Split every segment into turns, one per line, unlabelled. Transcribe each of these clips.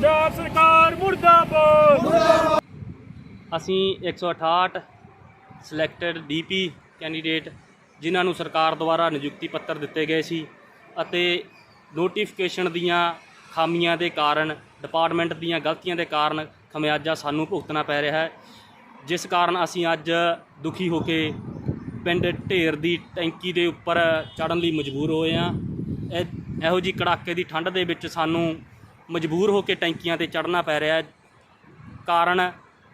ਪੰਜਾਬ ਸਰਕਾਰ ਮੁਰਦਾਬਾਦ।
ਅਸੀਂ 168 ਸਿਲੈਕਟਡ ਡੀਪੀ ਕੈਂਡੀਡੇਟ ਜਿਨ੍ਹਾਂ ਨੂੰ ਸਰਕਾਰ ਦੁਆਰਾ ਨਿਯੁਕਤੀ ਪੱਤਰ ਦਿੱਤੇ ਗਏ ਸੀ ਅਤੇ ਨੋਟੀਫਿਕੇਸ਼ਨ ਦੀਆਂ ਖਾਮੀਆਂ ਦੇ ਕਾਰਨ ਡਿਪਾਰਟਮੈਂਟ ਦੀਆਂ ਗਲਤੀਆਂ ਦੇ ਕਾਰਨ ਖਮਿਆਜਾ ਸਾਨੂੰ ਭੁਗਤਣਾ ਪੈ ਰਿਹਾ ਹੈ। ਜਿਸ ਕਾਰਨ ਅਸੀਂ ਅੱਜ ਦੁਖੀ ਹੋ ਕੇ ਪਿੰਡ ਢੇਰ ਦੀ ਟੈਂਕੀ ਦੇ ਉੱਪਰ ਚੜਨ ਲਈ ਮਜਬੂਰ ਹੋਏ ਹਾਂ। ਇਹ ਇਹੋ ਜੀ ਕੜਾਕੇ ਦੀ ਠੰਡ ਦੇ ਵਿੱਚ ਸਾਨੂੰ ਮਜਬੂਰ ਹੋ ਕੇ ਟੈਂਕੀਆਂ ਤੇ ਚੜਨਾ ਪੈ ਰਿਹਾ ਕਾਰਨ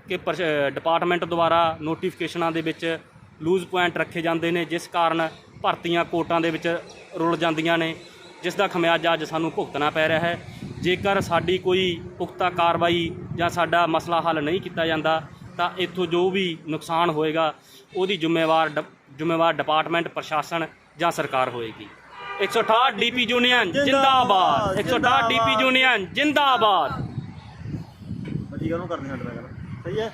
ਕਿ ਪ੍ਰਸ਼- ਡਿਪਾਰਟਮੈਂਟ ਦੁਆਰਾ ਨੋਟੀਫਿਕੇਸ਼ਨਾਂ ਦੇ ਵਿੱਚ ਲੂਜ਼ ਪੁਆਇੰਟ ਰੱਖੇ ਜਾਂਦੇ ਨੇ, ਜਿਸ ਕਾਰਨ ਭਰਤੀਆਂ ਕੋਟਾਂ ਦੇ ਵਿੱਚ ਰੁਲ ਜਾਂਦੀਆਂ ਨੇ, ਜਿਸ ਦਾ ਖਮਿਆਜਾ ਅੱਜ ਸਾਨੂੰ ਭੁਗਤਣਾ ਪੈ ਰਿਹਾ ਹੈ। ਜੇਕਰ ਸਾਡੀ ਕੋਈ ਪੁਖਤਾ ਕਾਰਵਾਈ ਜਾਂ ਸਾਡਾ ਮਸਲਾ ਹੱਲ ਨਹੀਂ ਕੀਤਾ ਜਾਂਦਾ, ਤਾਂ ਇੱਥੋਂ ਜੋ ਵੀ ਨੁਕਸਾਨ ਹੋਏਗਾ, ਉਹਦੀ ਜ਼ਿੰਮੇਵਾਰ ਡ- ਜ਼ਿੰਮੇਵਾਰ ਡਿਪਾਰਟਮੈਂਟ ਪ੍ਰਸ਼ਾਸਨ ਜਾਂ ਸਰਕਾਰ ਹੋਏਗੀ। 168 ਡੀਪੀ ਯੂਨੀਅਨ ਜਿੰਦਾਬਾਦ। 168 ਡੀਪੀ ਯੂਨੀਅਨ ਜਿੰਦਾਬਾਦ।
ਠੀਕ ਹੈ ਉਹਨੂੰ ਕਰਨੀ ਨਾਲ ਗੱਲ। ਸਹੀ ਹੈ?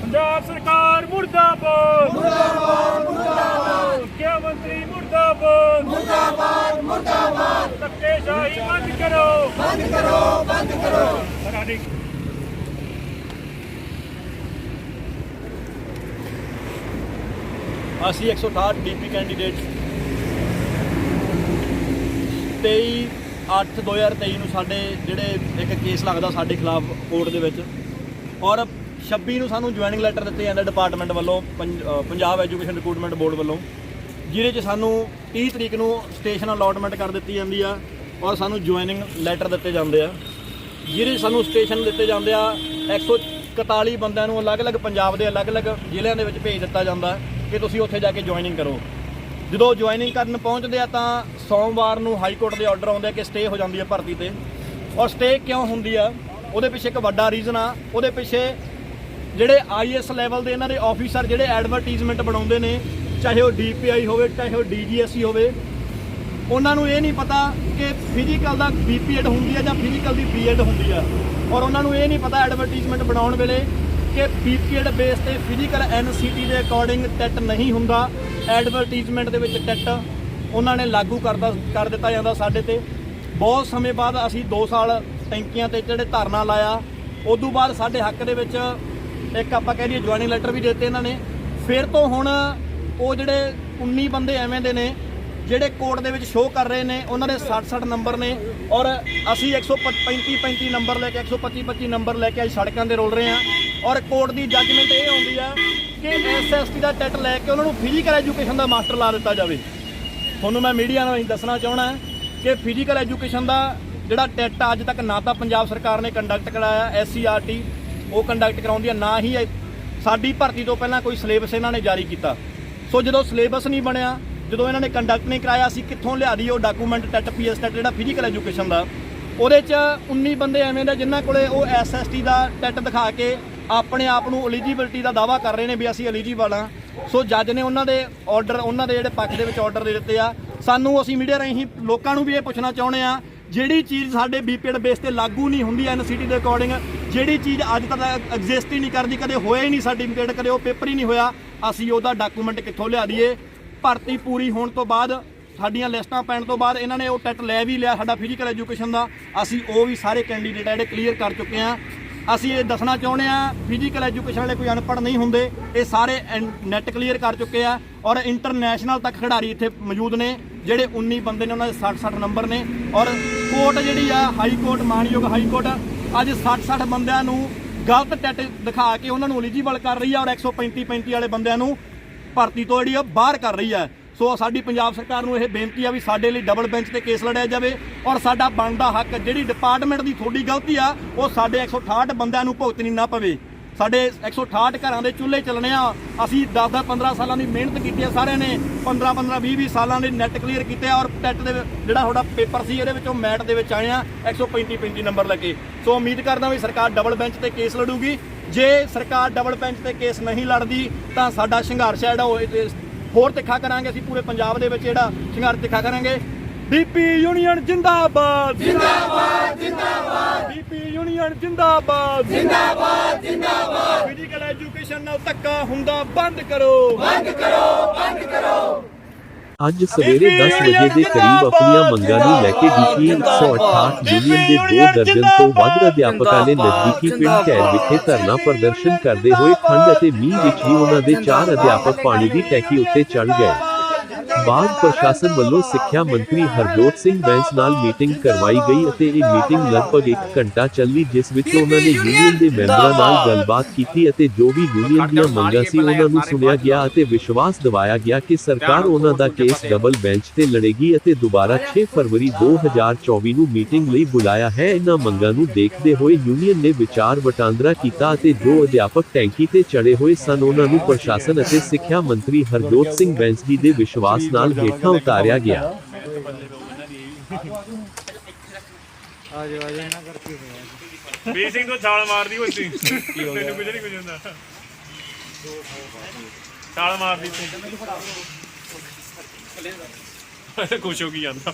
ਪੰਜਾਬ ਸਰਕਾਰ ਮੁਰਦਾਬਾਦ। ਮੁਰਦਾਬਾਦ ਮੁਰਦਾਬਾਦ। ਮੁੱਖ ਮੰਤਰੀ ਮੁਰਦਾਬਾਦ। ਮੁਰਦਾਬਾਦ ਮੁਰਦਾਬਾਦ। ਧੱਕੇਸ਼ਾਹੀ ਬੰਦ ਕਰੋ। ਬੰਦ ਕਰੋ ਬੰਦ ਕਰੋ।
ਅਸੀਂ 168 ਡੀਪੀ ਕੈਂਡੀਡੇਟ 23 8 2023 ਨੂੰ ਸਾਡੇ ਜਿਹੜੇ ਇੱਕ ਕੇਸ ਲੱਗਦਾ ਸਾਡੇ ਖਿਲਾਫ ਕੋਰਟ ਦੇ ਵਿੱਚ। ਔਰ 26 ਨੂੰ ਸਾਨੂੰ ਜੁਆਇਨਿੰਗ ਲੈਟਰ ਦਿੱਤੇ ਜਾਂਦੇ ਡਿਪਾਰਟਮੈਂਟ ਵੱਲੋਂ ਪੰਜ- ਪੰਜਾਬ ਐਜੂਕੇਸ਼ਨ ਰਿਕਰੂਟਮੈਂਟ ਬੋਰਡ ਵੱਲੋਂ, ਜਿਹਦੇ 'ਚ ਸਾਨੂੰ 30 ਤਰੀਕ ਨੂੰ ਸਟੇਸ਼ਨ ਅਲਾਟਮੈਂਟ ਕਰ ਦਿੱਤੀ ਜਾਂਦੀ ਆ ਔਰ ਸਾਨੂੰ ਜੁਆਇਨਿੰਗ ਲੈਟਰ ਦਿੱਤੇ ਜਾਂਦੇ ਆ। ਜਿਹਦੇ 'ਚ ਸਾਨੂੰ ਸਟੇਸ਼ਨ ਦਿੱਤੇ ਜਾਂਦੇ ਆ 141 ਬੰਦਿਆਂ ਨੂੰ ਅਲੱਗ-ਅਲੱਗ ਪੰਜਾਬ ਦੇ ਅਲੱਗ-ਅਲੱਗ ਜ਼ਿਲ੍ਹਿਆਂ ਦੇ ਵਿੱਚ ਭੇਜ ਦਿੱਤਾ ਜਾਂਦਾ। ਕਿ ਤੁਸੀਂ ਉੱਥੇ ਜਾ ਕੇ ਜੁਆਇਨਿੰਗ ਕਰੋ। ਜਦੋਂ ਜੁਆਇਨਿੰਗ ਕਰਨ ਪਹੁੰਚਦੇ ਆ ਤਾਂ ਸੋਮਵਾਰ ਨੂੰ ਹਾਈ ਕੋਰਟ ਦੇ ਆਰਡਰ ਆਉਂਦੇ ਆ ਕਿ ਸਟੇ ਹੋ ਜਾਂਦੀ ਹੈ ਭਰਤੀ ਤੇ। ਔਰ ਸਟੇ ਕਿਉਂ ਹੁੰਦੀ ਆ? ਉਹਦੇ ਪਿੱਛੇ ਇੱਕ ਵੱਡਾ ਰੀਜ਼ਨ ਆ। ਉਹਦੇ ਪਿੱਛੇ ਜਿਹੜੇ ਆਈਐਸ ਲੈਵਲ ਦੇ ਇਹਨਾਂ ਦੇ ਆਫੀਸਰ ਜਿਹੜੇ ਐਡਵਰਟਾਈਜ਼ਮੈਂਟ ਬਣਾਉਂਦੇ ਨੇ, ਚਾਹੇ ਉਹ ਡੀਪੀਆਈ ਹੋਵੇ, ਚਾਹੇ ਉਹ ਡੀਜੀਐਸਸੀ ਹੋਵੇ, ਉਹਨਾਂ ਨੂੰ ਇਹ ਨਹੀਂ ਪਤਾ ਕਿ ਫਿਜ਼ੀਕਲ ਦਾ ਬੀਪੀਐਡ ਹੁੰਦੀ ਆ ਜਾਂ ਫਿਜ਼ੀਕਲ ਦੀ ਬੀਐਡ ਹੁੰਦੀ ਆ। ਔਰ ਉਹਨਾਂ ਨੂੰ ਇਹ ਨਹੀਂ ਪਤਾ ਐਡਵਰਟਾਈਜ਼ਮੈਂਟ ਬਣਾਉਣ ਵੇਲੇ ਕਿ ਬੀਪੀਐਡ ਬੇਸ ਤੇ ਫਿਜ਼ੀਕਲ ਐਨਸੀਟੀ ਦੇ ਅਕੋਰਡਿੰਗ ਟੈਟ ਨਹੀਂ ਹੁੰਦਾ। ਐਡਵਰਟਾਈਜ਼ਮੈਂਟ ਦੇ ਵਿੱਚ ਟੈਟ ਉਹਨਾਂ ਨੇ ਲਾਗੂ ਕਰਦਾ ਕਰ ਦਿੱਤਾ ਜਾਂਦਾ ਸਾਡੇ ਤੇ। ਬਹੁਤ ਸਮੇਂ ਬਾਅਦ ਅਸੀਂ 2 ਸਾਲ ਟੈਂਕੀਆਂ ਤੇ ਜਿਹੜੇ ਧਰਨਾ ਲਾਇਆ। ਉਦੋਂ ਬਾਅਦ ਸਾਡੇ ਹੱਕ ਦੇ ਵਿੱਚ ਇੱਕ ਆਪਾਂ ਕਹਿ ਲਈਏ ਜੁਆਇਨਿੰਗ ਲੈਟਰ ਵੀ ਦਿੱਤੇ ਇਹਨਾਂ ਨੇ। ਫਿਰ ਤੋਂ ਹੁਣ ਉਹ ਜਿਹੜੇ 19 ਬੰਦੇ ਐਵੇਂ ਦੇ ਨੇ, ਜਿਹੜੇ ਕੋਰਟ ਦੇ ਵਿੱਚ ਸ਼ੋਅ ਕਰ ਰਹੇ ਨੇ, ਉਹਨਾਂ ਦੇ 60-60 ਨੰਬਰ ਨੇ ਔਰ ਅਸੀਂ 135-35 ਨੰਬਰ ਲੈ ਕੇ 125-25 ਨੰਬਰ ਲੈ ਕੇ ਅੱਜ ਸੜਕਾਂ ਤੇ ਰੋਲ ਰਹੇ ਹਾਂ। ਔਰ ਕੋਰਟ ਦੀ ਜੱਜਮੈਂਟ ਇਹ ਆਉਂਦੀ ਆ ਕਿ ਐਸਐਸਟੀ ਦਾ ਟੈਟ ਲੈ ਕੇ ਉਹਨਾਂ ਨੂੰ ਫਿਜ਼ੀਕਲ ਐਜੂਕੇਸ਼ਨ ਦਾ ਮਾਸਟਰ ਲਾ ਦਿੱਤਾ ਜਾਵੇ। ਤੁਹਾਨੂੰ ਮੈਂ ਮੀਡੀਆ ਨੂੰ ਦੱਸਣਾ ਚਾਹਣਾ ਕਿ ਫਿਜ਼ੀਕਲ ਐਜੂਕੇਸ਼ਨ ਦਾ ਜਿਹੜਾ ਟੈਟ ਅੱਜ ਤੱਕ ਨਾ ਤਾਂ ਪੰਜਾਬ ਸਰਕਾਰ ਨੇ ਕੰਡਕਟ ਕਰਾਇਆ ਐਸਸੀਆਰਟੀ ਉਹ ਕੰਡਕਟ ਕਰਾਉਂਦੀ ਹੈ ਨਾ ਹੀ ਸਾਡੀ ਭਰਤੀ ਤੋਂ ਪਹਿਲਾਂ ਕੋਈ ਸਿਲੇਬਸ ਇਹਨਾਂ ਨੇ ਜਾਰੀ ਕੀਤਾ। ਸੋ ਜਦੋਂ ਸਿਲੇਬਸ ਨਹੀਂ ਬਣਿਆ, ਜਦੋਂ ਇਹਨਾਂ ਨੇ ਕੰਡਕਟ ਨਹੀਂ ਕਰਾਇਆ, ਅਸੀਂ ਕਿੱਥੋਂ ਲਿਆ ਦੀ ਉਹ ਡਾਕੂਮੈਂਟ ਟੈਟ ਪੀਐਸ ਟੈਟ ਜਿਹੜਾ ਫਿਜ਼ੀਕਲ ਐਜੂਕੇਸ਼ਨ ਦਾ, ਉਹਦੇ ਚ 19 ਬੰਦੇ ਐਵੇਂ ਦੇ ਜਿਨ੍ਹਾਂ ਕੋਲੇ ਉਹ ਐਸਐਸਟੀ ਦਾ ਟੈਟ ਦਿਖਾ ਕੇ ਆਪਣੇ ਆਪ ਨੂੰ ਐਲੀਜੀਬਿਲਟੀ ਦਾ ਦਾਵਾ ਕਰ ਰਹੇ ਨੇ ਵੀ ਅਸੀਂ ਐਲੀਜੀਬਲ ਆ ਸੋ ਜੱਜ ਨੇ ਉਹਨਾਂ ਦੇ ਆਰਡਰ ਉਹਨਾਂ ਦੇ ਜਿਹੜੇ ਪੱਖ ਦੇ ਵਿੱਚ ਆਰਡਰ ਦੇ ਦਿੱਤੇ ਆ। ਸਾਨੂੰ ਅਸੀਂ ਮੀਡੀਆ ਰਾਹੀਂ ਲੋਕਾਂ ਨੂੰ ਵੀ ਇਹ ਪੁੱਛਣਾ ਚਾਹੁੰਦੇ ਆ ਜਿਹੜੀ ਚੀਜ਼ ਸਾਡੇ ਬੀਪੀਐਡ ਬੇਸ ਤੇ ਲਾਗੂ ਨਹੀਂ ਹੁੰਦੀ ਐਨਸੀਟੀ ਦੇ ਅਕੋਰਡਿੰਗ ਜਿਹੜੀ ਚੀਜ਼ ਅੱਜ ਤੱਕ ਐਗਜ਼ਿਸਟ ਹੀ ਨਹੀਂ ਕਰਦੀ, ਕਦੇ ਹੋਇਆ ਹੀ ਨਹੀਂ ਸਾਡੀ ਬੀਪੀਐਡ ਕਦੇ ਉਹ ਪੇਪਰ ਹੀ ਨਹੀਂ ਹੋਇਆ, ਅਸੀਂ ਉਹਦਾ ਡਾਕੂਮੈਂਟ ਕਿੱਥੋਂ ਲਿਆ ਦਈਏ? ਭਰਤੀ ਪੂਰੀ ਹੋਣ ਤੋਂ ਬਾਅਦ, ਸਾਡੀਆਂ ਲਿਸਟਾਂ ਪੈਣ ਤੋਂ ਬਾਅਦ ਇਹਨਾਂ ਨੇ ਉਹ ਟੈਟ ਲੈ ਵੀ ਲਿਆ ਸਾਡਾ ਫਿਜ਼ੀਕਲ ਐਜੂਕੇਸ਼ਨ ਦਾ। ਅਸੀਂ ਉਹ ਵੀ ਸਾਰੇ ਕੈਂਡੀਡੇਟ ਜਿਹੜੇ ਕਲੀਅਰ ਕਰ ਚੁੱਕੇ ਆ। ਅਸੀਂ ਇਹ ਦੱਸਣਾ ਚਾਹੁੰਦੇ ਆ ਫਿਜ਼ੀਕਲ ਐਜੂਕੇਸ਼ਨ ਵਾਲੇ ਕੋਈ ਅਨਪੜ੍ਹ ਨਹੀਂ ਹੁੰਦੇ। ਇਹ ਸਾਰੇ ਨੈਟ ਕਲੀਅਰ ਕਰ ਚੁੱਕੇ ਆ ਔਰ ਇੰਟਰਨੈਸ਼ਨਲ ਤੱਕ ਖਿਡਾਰੀ ਇੱਥੇ ਮੌਜੂਦ ਨੇ, ਜਿਹੜੇ 19 ਬੰਦੇ ਨੇ, ਉਹਨਾਂ ਦੇ 60 60 ਨੰਬਰ ਨੇ। ਔਰ ਕੋਰਟ ਜਿਹੜੀ ਆ ਹਾਈ ਕੋਰਟ ਮਾਨਯੋਗ ਹਾਈ ਕੋਰਟ ਅੱਜ 60 60 ਬੰਦਿਆਂ ਨੂੰ ਗਲਤ ਟੈਟ ਦਿਖਾ ਕੇ ਉਹਨਾਂ ਨੂੰ ਐਲੀਜੀਬਲ ਕਰ ਰਹੀ ਆ ਔਰ 135 35 ਵਾਲੇ ਬੰਦਿਆਂ ਨੂੰ ਭਰਤੀ ਤੋਂ ਜਿਹੜੀ ਆ, ਬਾਹਰ ਕਰ ਰਹੀ ਆ। ਸੋ ਸਾਡੀ ਪੰਜਾਬ ਸਰਕਾਰ ਨੂੰ ਇਹ ਬੇਨਤੀ ਆ ਵੀ ਸਾਡੇ ਲਈ ਡਬਲ ਬੈਂਚ ਤੇ ਕੇਸ ਲੜਿਆ ਜਾਵੇ ਔਰ ਸਾਡਾ ਬਣਦਾ ਹੱਕ, ਜਿਹੜੀ ਡਿਪਾਰਟਮੈਂਟ ਦੀ ਥੋੜੀ ਗਲਤੀ ਆ, ਉਹ ਸਾਡੇ 168 ਬੰਦਿਆਂ ਨੂੰ ਭੁਗਤਣੀ ਨਾ ਪਵੇ। ਸਾਡੇ 168 ਘਰਾਂ ਦੇ ਚੁੱਲ੍ਹੇ ਚੱਲਣੇ ਆ। ਅਸੀਂ 10 10 15 ਸਾਲਾਂ ਦੀ ਮਿਹਨਤ ਕੀਤੀ ਆ ਸਾਰਿਆਂ ਨੇ। 15 15 20 20 ਸਾਲਾਂ ਦੇ ਨੈਟ ਕਲੀਅਰ ਕੀਤੇ ਔਰ ਟੈਟ ਦੇ ਜਿਹੜਾ ਤੁਹਾਡਾ ਪੇਪਰ ਸੀ, ਇਹਦੇ ਵਿੱਚੋਂ ਮੈਟ ਦੇ ਵਿੱਚ ਆਏ ਆ। 135 35 ਨੰਬਰ ਲੈ ਕੇ। ਸੋ ਉਮੀਦ ਕਰਦਾ ਵੀ ਸਰਕਾਰ ਡਬਲ ਬੈਂਚ ਤੇ ਕੇਸ ਲੜੂਗੀ। ਜੇ ਸਰਕਾਰ ਡਬਲ ਬੈਂਚ ਤੇ ਕੇਸ ਨਹੀਂ ਲੜਦੀ, ਤਾਂ ਸਾਡਾ ਸੰਘਰਸ਼ ਹੈ ਜਿਹੜਾ ਉਹ ਹੋਰ ਤਿੱਖਾ ਕਰਾਂਗੇ ਅਸੀਂ ਪੂਰੇ ਪੰਜਾਬ ਦੇ ਵਿੱਚ ਜਿਹੜਾ ਸੰਘਰਸ਼ ਤਿੱਖਾ ਕਰਾਂਗੇ। ਡੀਪੀ ਯੂਨੀਅਨ ਜਿੰਦਾਬਾਦ। ਜਿੰਦਾਬਾਦ ਜਿੰਦਾਬਾਦ। ਡੀਪੀ ਯੂਨੀਅਨ ਜਿੰਦਾਬਾਦ। ਜਿੰਦਾਬਾਦ ਜਿੰਦਾਬਾਦ। ਫਿਜ਼ੀਕਲ ਐਜੂਕੇਸ਼ਨ ਨਾਲ ਧੱਕਾ ਹੁੰਦਾ ਬੰਦ ਕਰੋ।
ਅੱਜ ਸਵੇਰੇ 10 ਵਜੇ ਦੇ ਕਰੀਬ ਆਪਣੀਆਂ ਮੰਗਾਂ ਨੂੰ ਲੈ ਕੇ ਡੀਪੀ 168 ਯੂਨੀਅਨ ਦੇ ਦੋ ਦਰਜਨ ਤੋਂ ਵੱਧ ਅਧਿਆਪਕਾਂ ਨੇ ਨਜ਼ਦੀਕੀ ਪਿੰਡ ਕੈਲ ਵਿਖੇ ਧਰਨਾ ਪ੍ਰਦਰਸ਼ਨ ਕਰਦੇ ਹੋਏ ਠੰਡ ਅਤੇ ਮੀਂਹ ਵਿੱਚ ਹੀ ਉਹਨਾਂ ਦੇ ਚਾਰ ਅਧਿਆਪਕ ਪਾਣੀ ਦੀ ਟੈਂਕੀ ਉੱਤੇ ਚੜ੍ਹ ਗਏ। ਬਾਅਦ ਪ੍ਰਸ਼ਾਸਨ ਵੱਲੋਂ ਸਿੱਖਿਆ ਮੰਤਰੀ ਹਰਜੋਤ ਸਿੰਘ ਬੈਂਸ ਨਾਲ ਮੀਟਿੰਗ ਕਰਵਾਈ ਗਈ ਅਤੇ ਇਹ ਮੀਟਿੰਗ ਲਗਭਗ 1 ਘੰਟਾ ਚੱਲੀ, ਜਿਸ ਵਿੱਚ ਉਹਨਾਂ ਨੇ ਯੂਨੀਅਨ ਦੇ ਮੈਂਬਰਾਂ ਨਾਲ ਗੱਲਬਾਤ ਕੀਤੀ ਅਤੇ ਜੋ ਵੀ ਯੂਨੀਅਨ ਦੀਆਂ ਮੰਗਾਂ ਸੀ ਉਹਨਾਂ ਨੂੰ ਸੁਣਿਆ ਗਿਆ ਅਤੇ ਵਿਸ਼ਵਾਸ ਦਿਵਾਇਆ ਗਿਆ ਕਿ ਸਰਕਾਰ ਉਹਨਾਂ ਦਾ ਕੇਸ ਡਬਲ ਬੈਂਚ ਤੇ ਲੜੇਗੀ ਅਤੇ ਦੁਬਾਰਾ 6 ਫਰਵਰੀ 2024 ਨੂੰ ਮੀਟਿੰਗ ਲਈ ਬੁਲਾਇਆ ਹੈ। ਇਹਨਾਂ ਮੰਗਾਂ ਨੂੰ ਦੇਖਦੇ ਹੋਏ ਯੂਨੀਅਨ ਨੇ ਵਿਚਾਰ ਵਟਾਂਦਰਾ ਕੀਤਾ ਅਤੇ ਜੋ ਅਧਿਆਪਕ ਟੈਂਕੀ ਤੇ ਚੜੇ ਹੋਏ ਸਨ, ਉਹਨਾਂ ਨੂੰ ਪ੍ਰਸ਼ਾਸਨ ਅਤੇ ਸਿੱਖਿਆ ਮੰਤਰੀ ਹਰਜੋਤ ਸਿੰਘ ਬੈਂਸ ਜੀ ਦੇ ਵਿਸ਼ਵਾਸ ਨਾਲ ਹੇਠਾਂ ਉਤਾਰਿਆ ਗਿਆ।
ਵੀਰ ਸਿੰਘ ਤੋਂ ਛਾਲ ਮਾਰਦੀ ਹੋਈ ਸੀ। ਤੈਨੂੰ ਕੁਝ ਨਹੀਂ ਕੁਝ ਹੁੰਦਾ। ਛਾਲ ਮਾਰਦੀ ਸੀ। ਖੁਸ਼ ਹੋ ਗਈ। ਜਾਂਦਾ।